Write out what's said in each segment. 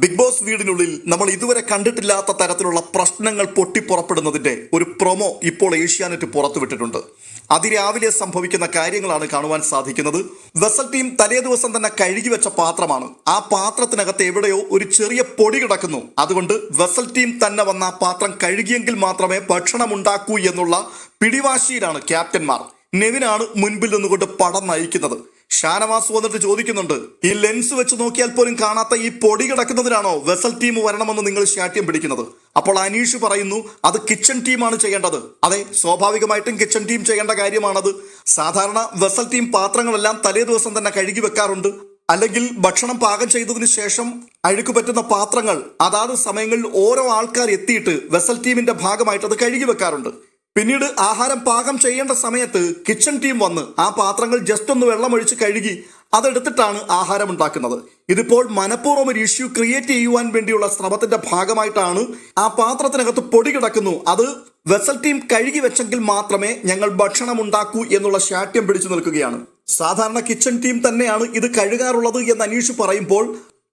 Big boss വീടിനുള്ളിൽ നമ്മൾ ഇതുവരെ കണ്ടിട്ടില്ലാത്ത തരത്തിലുള്ള പ്രശ്നങ്ങൾ പൊട്ടിപ്പുറപ്പെടുന്നതിന്റെ ഒരു പ്രൊമോ ഇപ്പോൾ ഏഷ്യാനെറ്റ് പുറത്തുവിട്ടിട്ടുണ്ട് അതിരാവിലെ സംഭവിക്കുന്ന കാര്യങ്ങളാണ് കാണുവാൻ സാധിക്കുന്നത്. വെസൽ ടീം തലേ ദിവസം തന്നെ കഴുകി വെച്ച പാത്രമാണ്. ആ പാത്രത്തിനകത്ത് എവിടെയോ ഒരു ചെറിയ പൊടി കിടക്കുന്നു. അതുകൊണ്ട് വെസൽ ടീം തന്നെ വന്ന പാത്രം കഴുകിയെങ്കിൽ മാത്രമേ ഭക്ഷണം ഉണ്ടാക്കൂ എന്നുള്ള പിടിവാശിയിലാണ് ക്യാപ്റ്റന്മാർ. നെവിനാണ് മുൻപിൽ നിന്നുകൊണ്ട് പടം നയിക്കുന്നത്. ഷാനവാസ് വന്നിട്ട് ചോദിക്കുന്നുണ്ട് ഈ ലെൻസ് വെച്ച് നോക്കിയാൽ പോലും കാണാത്ത ഈ പൊടി കിടക്കുന്നതിനാണോ വെസൽ ടീം വരണമെന്ന് നിങ്ങൾ ശാഠ്യം പിടിക്കുന്നത്? അപ്പോൾ അനീഷ് പറയുന്നു അത് കിച്ചൺ ടീമാണ് ചെയ്യേണ്ടത്. അതെ സ്വാഭാവികമായിട്ടും കിച്ചൺ ടീം ചെയ്യേണ്ട കാര്യമാണത്. സാധാരണ വെസൽ ടീം പാത്രങ്ങളെല്ലാം തലേ ദിവസം തന്നെ കഴുകി വെക്കാറുണ്ട്. അല്ലെങ്കിൽ ഭക്ഷണം പാകം ചെയ്തതിന് ശേഷം അഴുക്ക് പറ്റുന്ന പാത്രങ്ങൾ അതാത് സമയങ്ങളിൽ ഓരോ ആൾക്കാർ എത്തിയിട്ട് വെസൽ ടീമിന്റെ ഭാഗമായിട്ട് അത് കഴുകി വെക്കാറുണ്ട്. പിന്നീട് ആഹാരം പാകം ചെയ്യേണ്ട സമയത്ത് കിച്ചൺ ടീം വന്ന് ആ പാത്രങ്ങൾ ജസ്റ്റ് ഒന്ന് വെള്ളമൊഴിച്ച് കഴുകി അതെടുത്തിട്ടാണ് ആഹാരം ഉണ്ടാക്കുന്നത്. ഇതിപ്പോൾ മനഃപൂർവം ഒരു ഇഷ്യൂ ക്രിയേറ്റ് ചെയ്യുവാൻ വേണ്ടിയുള്ള ശ്രമത്തിന്റെ ഭാഗമായിട്ടാണ് ആ പാത്രത്തിനകത്ത് പൊടി കിടക്കുന്നു. അത് വെസൽ ടീം കഴുകി വെച്ചെങ്കിൽ മാത്രമേ ഞങ്ങൾ ഭക്ഷണം ഉണ്ടാക്കൂ എന്നുള്ള ശാഠ്യം പിടിച്ചു നിൽക്കുകയാണ്. സാധാരണ കിച്ചൺ ടീം തന്നെയാണ് ഇത് കഴുകാറുള്ളത് എന്ന് അനീഷ് പറയുമ്പോൾ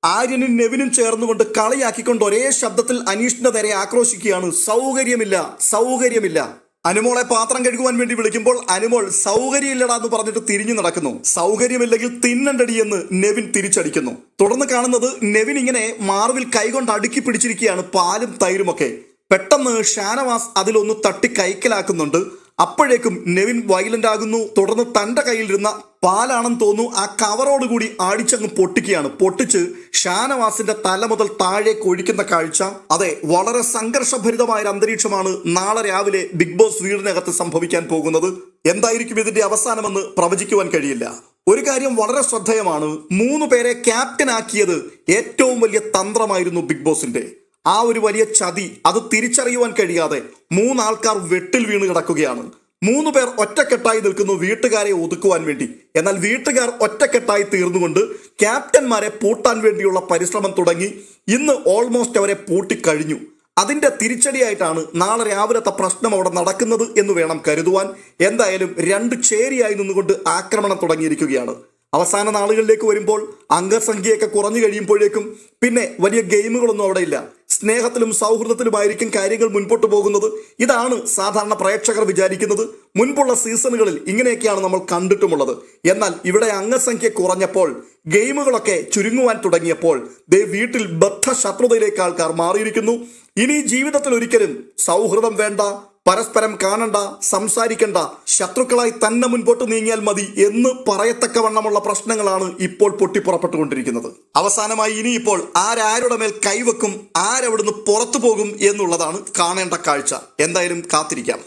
ആര്യനും നെവിനും ചേർന്നുകൊണ്ട് കളിയാക്കിക്കൊണ്ട് ഒരേ ശബ്ദത്തിൽ അനീഷിന്റെ നേരെ ആക്രോശിക്കുകയാണ്. സൗകര്യമില്ല സൗകര്യമില്ല. അനുമോളെ പാത്രം കഴുകുവാൻ വേണ്ടി വിളിക്കുമ്പോൾ അനുമോൾ സൗകര്യമില്ലടാ എന്ന് പറഞ്ഞിട്ട് തിരിഞ്ഞു നടക്കുന്നു. സൗകര്യമില്ലെങ്കിൽ തിന്നണ്ടടി എന്ന് നെവിൻ തിരിച്ചടിക്കുന്നു. തുടർന്ന് കാണുന്നത് നെവിൻ ഇങ്ങനെ മാർവിൽ കൈകൊണ്ട് അടുക്കി പിടിച്ചിരിക്കുകയാണ് പാലും തൈരുമൊക്കെ പെട്ടെന്ന് ഷാനവാസ് അതിലൊന്ന് തട്ടി കൈക്കലാക്കുന്നുണ്ട്. അപ്പോഴേക്കും നെവിൻ വയലന്റ് ആകുന്നു. തുടർന്ന് തന്റെ കയ്യിലിരുന്ന പാലാണെന്ന് തോന്നുന്നു. ആ കവറോട് കവറോടുകൂടി അടിച്ചങ്ങ് പൊട്ടിക്കുകയാണ്. പൊട്ടിച്ച് ഷാനവാസിന്റെ തല മുതൽ താഴേക്ക് ഒഴിക്കുന്ന കാഴ്ച. അതെ വളരെ സംഘർഷഭരിതമായ ഒരു അന്തരീക്ഷമാണ് നാളെ രാവിലെ ബിഗ് ബോസ് വീടിനകത്ത് സംഭവിക്കാൻ പോകുന്നത്. എന്തായിരിക്കും ഇതിന്റെ അവസാനമെന്ന് പ്രവചിക്കുവാൻ കഴിയില്ല. ഒരു കാര്യം വളരെ ശ്രദ്ധേയമാണ്. മൂന്ന് പേരെ ക്യാപ്റ്റൻ ആക്കിയത് ഏറ്റവും വലിയ തന്ത്രമായിരുന്നു ബിഗ് ബോസിന്റെ. ആ ഒരു വലിയ ചതി അത് തിരിച്ചറിയുവാൻ കഴിയാതെ മൂന്നാൾക്കാർ വെട്ടിൽ വീണ് കിടക്കുകയാണ്. മൂന്ന് പേർ ഒറ്റക്കെട്ടായി നിൽക്കുന്നു വീട്ടുകാരെ ഒതുക്കുവാൻ വേണ്ടി. എന്നാൽ വീട്ടുകാർ ഒറ്റക്കെട്ടായി തീർന്നുകൊണ്ട് ക്യാപ്റ്റന്മാരെ പൂട്ടാൻ വേണ്ടിയുള്ള പരിശ്രമം തുടങ്ങി. ഇന്ന് ഓൾമോസ്റ്റ് അവരെ പൂട്ടിക്കഴിഞ്ഞു അതിന്റെ തിരിച്ചടിയായിട്ടാണ് നാളെ രാവിലത്തെ പ്രശ്നം അവിടെ നടക്കുന്നത് എന്ന് വേണം കരുതുവാൻ. എന്തായാലും രണ്ട് ചേരിയായി നിന്നുകൊണ്ട് ആക്രമണം തുടങ്ങിയിരിക്കുകയാണ്. അവസാന നാളുകളിലേക്ക് വരുമ്പോൾ അംഗസംഖ്യയൊക്കെ കുറഞ്ഞു കഴിയുമ്പോഴേക്കും പിന്നെ വലിയ ഗെയിമുകളൊന്നും അവിടെ ഇല്ല. സ്നേഹത്തിലും സൗഹൃദത്തിലുമായിരിക്കും കാര്യങ്ങൾ മുൻപോട്ട് പോകുന്നത്. ഇതാണ് സാധാരണ പ്രേക്ഷകർ വിചാരിക്കുന്നത്. മുൻപുള്ള സീസണുകളിൽ ഇങ്ങനെയൊക്കെയാണ് നമ്മൾ കണ്ടിട്ടുമുള്ളത്. എന്നാൽ ഇവിടെ അംഗസംഖ്യ കുറഞ്ഞപ്പോൾ ഗെയിമുകളൊക്കെ ചുരുങ്ങുവാൻ തുടങ്ങിയപ്പോൾ ദേ വീട്ടിൽ ബദ്ധ ശത്രുതയിലേക്ക് ആൾക്കാർ മാറിയിരിക്കുന്നു. ഇനി ജീവിതത്തിൽ ഒരിക്കലും സൗഹൃദം വേണ്ട പരസ്പരം കാണണ്ട സംസാരിക്കണ്ട ശത്രുക്കളായി തന്നെ മുൻപോട്ട് നീങ്ങിയാൽ മതി എന്ന് പറയത്തക്കവണ്ണമുള്ള പ്രശ്നങ്ങളാണ് ഇപ്പോൾ പൊട്ടിപ്പുറപ്പെട്ടുകൊണ്ടിരിക്കുന്നത്. അവസാനമായി ഇനിയിപ്പോൾ ആരാരുടെ മേൽ കൈവെക്കും ആരവിടുന്ന് പുറത്തു പോകും എന്നുള്ളതാണ് കാണേണ്ട കാഴ്ച. എന്തായാലും കാത്തിരിക്കാം.